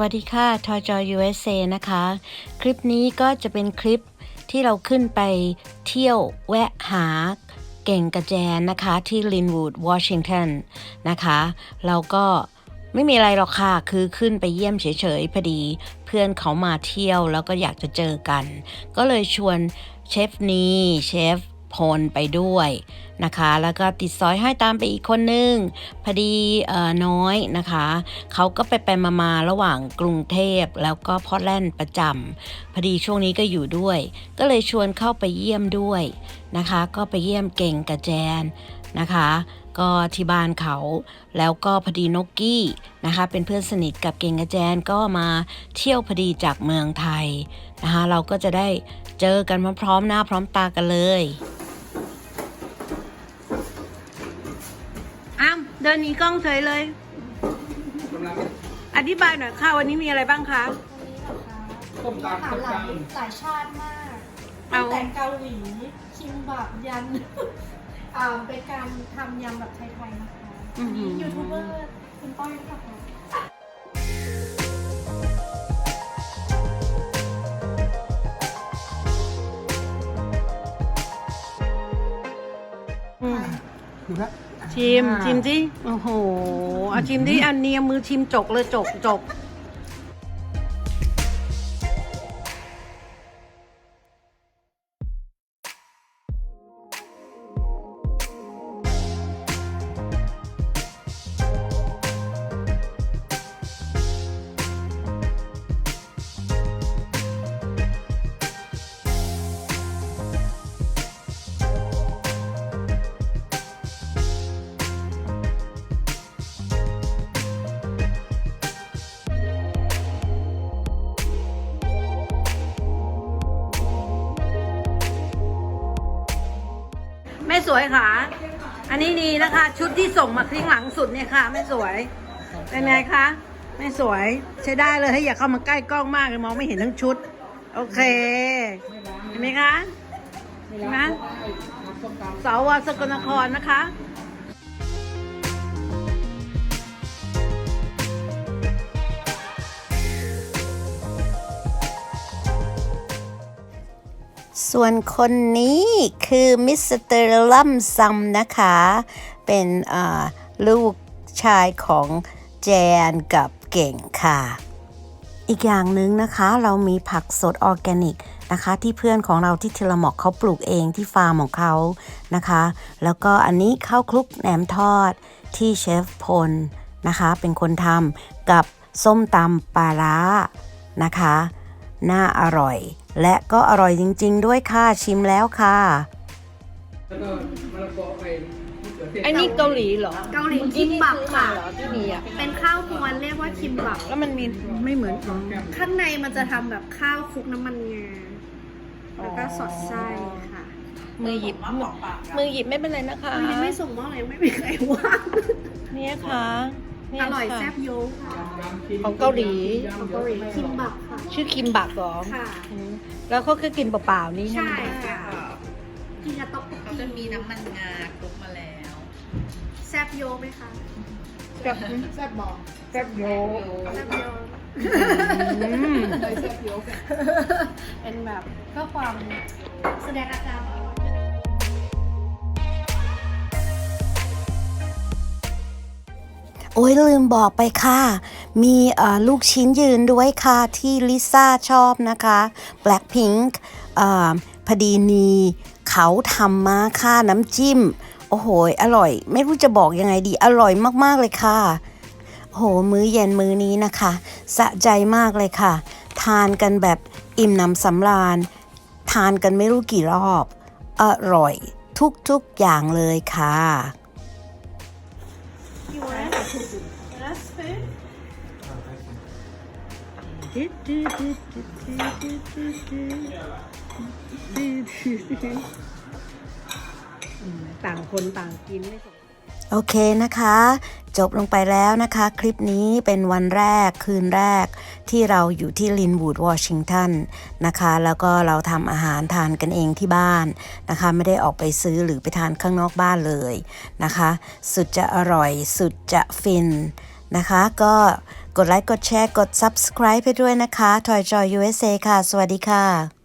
วัสดีค่ะทอจอ USA นะคะ คลิปนี้ก็จะเป็นคลิปที่เราขึ้นไปเที่ยวแวะหาเก่งกระแจนนะคะที่ลินวูดวอชิงตันนะคะ เราก็ไม่มีอะไรหรอกค่ะ คือขึ้นไปเยี่ยมเฉยๆพอดีเพื่อนเขามาเที่ยวแล้วก็อยากจะเจอกัน ก็เลยชวนเชฟนีเชฟ พลไปด้วยนะคะ แล้วก็ติดซอยให้ตามไปอีกคนนึงพอดีออน้อยนะคะ เขาก็ไปไปมามาระหว่างกรุงเทพแล้วก็พอตแลนด์ประจำพอดีช่วงนี้ก็อยู่ด้วย ก็เลยชวนเข้าไปเยี่ยมด้วยนะคะ ก็ไปเยี่ยมเก่งกับแจนนะคะก็ที่บ้านเขาแล้วก็พอดีนกกี้นะคะ เป็นเพื่อนสนิทกับเก่งกับแจนก็มาเที่ยวพอดีจากเมืองไทยนะคะ เราก็จะได้เจอกันพร้อมๆหน้าพร้อมตากันเลย อ้าม เดินหนีกล้องเฉยเลยอธิบายหน่อยค่ะวันนี้มีอะไรบ้างคะ ต้มอาตำหารต้มหลายตำหลายชาติมากเอา ตั้งแต่เกาหลี คิมบับยันอ่าเป็นการทำยำแบบไทยๆนะคะอันนี้ยูทูบเบอร์คุณต้อยหรือเปล่าคะอืมดูนะ ชิมชิมสิโอ้โหเอาชิมดิอันเนียมือชิมจกเลยจกจก สวยค่ะ อันนี้ดีนะคะ ชุดที่ส่งมาคลิ้งหลังสุดเนี่ยค่ะแม่สวย เป็นไงคะแม่สวยใช้ได้เลยให้อย่าเข้ามาใกล้กล้องมากเลยมองไม่เห็นทั้งชุด โอเค เห็นไหมคะเห็นไหมสาวสกลนครนะคะ ส่วนคนนี้คือมิสเตอร์ลัมซัมนะคะ เป็นลูกชายของแจนกับเก่งค่ะ อีกอย่างหนึ่งนะคะเรามีผักสดออร์แกนิกนะคะ ที่เพื่อนของเราที่เทลมอกเขาปลูกเองที่ฟาร์มของเขานะคะ แล้วก็อันนี้ข้าวคลุกแหนมทอดที่เชฟพลนะคะ เป็นคนทำกับส้มตำปลาร้านะคะ น่าอร่อย และก็อร่อยจริง ๆ ด้วยค่ะชิมแล้วค่ะ แล้วก็มะละกอไปมะเขือเทศไอ้นี่เกาหลีเหรอเกาหลีคิมบับค่ะ เหรอที่มีอะ เป็นข้าวมวนเรียกว่าคิมบับ แล้วมันมีไม่เหมือนกันข้างในมันจะทำแบบข้าวคลุกน้ำมันงา แล้วก็สอดไส้ค่ะ มือหยิบมือหยิบไม่เป็นไรนะคะมันยังไม่ส่งมอบเลยไม่มีใครว่าง เนี่ยค่ะเนี่ อร่อยค่ะแซ่บโยกค่ะของเกาหลีของเกาหลีคิมบับค่ะ ชื่อคิมบักเหรอค่ะ อืมแล้วเขาคือกินเปล่าๆนี่ใช่ไหมค่ะกินกับต๊อกเขาจะมีน้ำมันงาคลุกมาแล้วแซ่บโยกไหมคะแบบแซ่บบอกแซ่บโยแซ่บโยกอืม เป็นแบบเพื่อความแสดงอาการ โอ้ยลืมบอกไปค่ะ มีลูกชิ้นยืนด้วยค่ะ ที่ลิซ่าชอบนะคะ Blackpink อพอดีนีเขาทำมาค่ะน้ำจิ้ม โอ้โห อร่อย ไม่รู้จะบอกยังไงดี อร่อยมากๆเลยค่ะโอ้โห มื้อเย็นมื้อนี้นะคะ สะใจมากเลยค่ะ ทานกันแบบอิ่มหนำสำราญ ทานกันไม่รู้กี่รอบ อร่อยทุกๆอย่างเลยค่ะ You want ต่างคนต่างกินไม่สม โอเคนะคะ จบลงไปแล้วนะคะ คลิปนี้เป็นวันแรกคืนแรกที่เราอยู่ที่ลินวูดวอชิงตันนะคะ แล้วก็เราทำอาหารทานกันเองที่บ้านนะคะ ไม่ได้ออกไปซื้อหรือไปทานข้างนอกบ้านเลยนะคะ สุดจะอร่อยสุดจะฟินนะคะ ก็กดไลค์กดแชร์กด subscribe ให้ด้วยนะคะ Toy Joy USA ค่ะ สวัสดีค่ะ